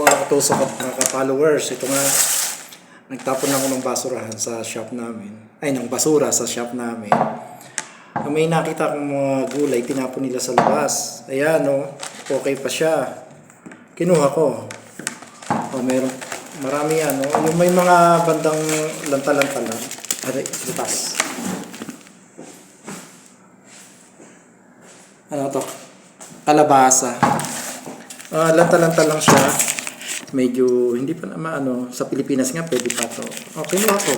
mga katusok at mga ka-followers, ito nga, nagtapon ako ng basurahan sa shop namin. Ay, ng basura sa shop namin. May nakita akong mga gulay, tinapon nila sa labas. Ayan, oh, okay pa siya. Kinuha ko. Oh, meron, marami yan, oh. Yung may mga bandang lanta-lanta lang. Aray, butas. Ano to? Kalabasa. Ah, lanta-lanta lang siya. Medyo hindi pa naman ano, sa Pilipinas nga pwede pa to. Oh, kinuha ko.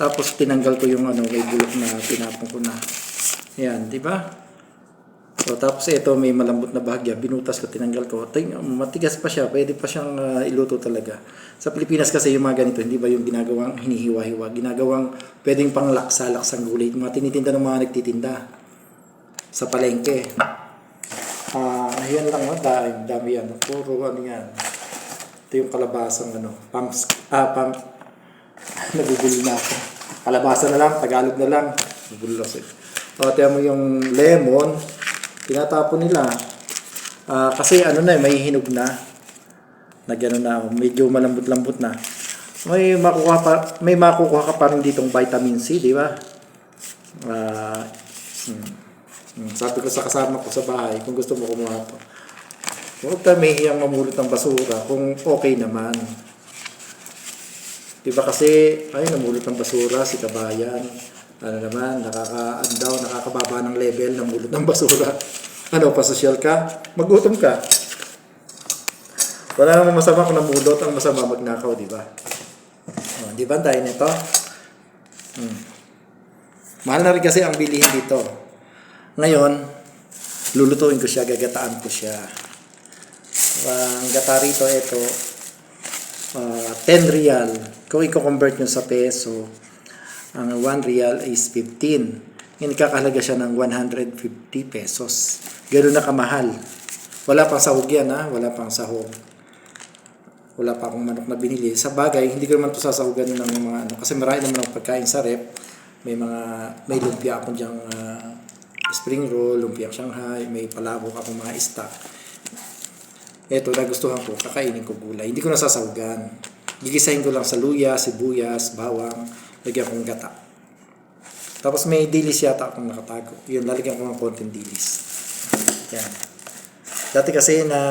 Tapos tinanggal ko yung ano, may bulok na tinapon ko na. Yan, di ba? So, tapos ito may malambot na bahagya, binutas ko, tinanggal ko. Ting, matigas pa siya, pwede pa siyang ah, iluto talaga. Sa Pilipinas kasi yung mga ganito, hindi ba yung ginagawang hinihiwa-hiwa, ginagawang pwedeng pang laksa-laksang gulay. Mga tinitinda ng mga nagtitinda sa palengke. Ah, yan lang oh, dami, dami yan. Puro ano yan. Ito yung kalabasang ano, pams, ah, pam, nabubuli na ako. Kalabasa na lang, Tagalog na lang. Nabulos eh. O, tiyan mo yung lemon, tinatapon nila. Ah, kasi ano na eh, may hinog na. Na gano'n na, medyo malambot-lambot na. May makukuha pa, may makukuha ka pa rin ditong vitamin C, di ba? Ah, hmm. Hmm, Sabi ko sa kasama ko sa bahay, kung gusto mo kumuha to. Huwag tayo may hiyang mamulot ng basura kung okay naman. Diba kasi, ay, namulot ng basura si Kabayan. Ano naman, nakaka-andaw, nakakababa ng level, namulot ng basura. Ano, pasosyal ka? Magutom ka. Wala namang masama kung namulot, ang masama magnakaw, di ba? Oh, di ba tayo nito? Hmm. Mahal na rin kasi ang bilihin dito. Ngayon, lulutuin ko siya, gagataan ko siya. Ah, ang gata rito, ito, ah, 10 real. Kung i-convert nyo sa peso, ang 1 real is 15. Ngayon, kakahalaga siya ng 150 pesos. Ganun na kamahal. Wala pang sahog yan, ha? Wala pang sahog. Wala pa akong manok na binili. Sa bagay, hindi ko naman ito sasahugan ng mga ano. Kasi marami naman ang pagkain sa rep. May mga, may lumpia akong diyang ah, spring roll, lumpia Shanghai, may palabok akong mga stock. Ito, nagustuhan ko, kakainin ko gulay. Hindi ko nasasahugan. Gigisahin ko lang sa luya, sibuyas, bawang, lagyan kong gata. Tapos may dilis yata akong nakatago. Yun, lalagyan ko ng konting dilis. Yan. Dati kasi na,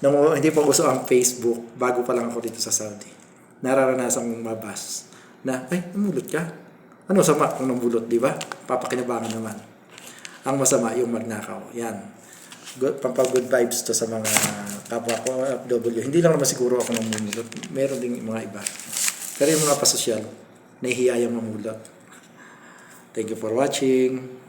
nung hindi pa uso ang Facebook, bago pa lang ako dito sa Saudi, nararanasan kong mabas na, ay, namulot ka. Ano sama kung namulot, di ba? Papakinabangan naman. Ang masama, yung magnakaw. Yan. Good, pampang good vibes to sa mga kapwa ko, FW. Hindi lang naman siguro ako namumulot. Meron ding mga iba. Pero yung mga pasosyal, nahihiya yung mamulot. Thank you for watching.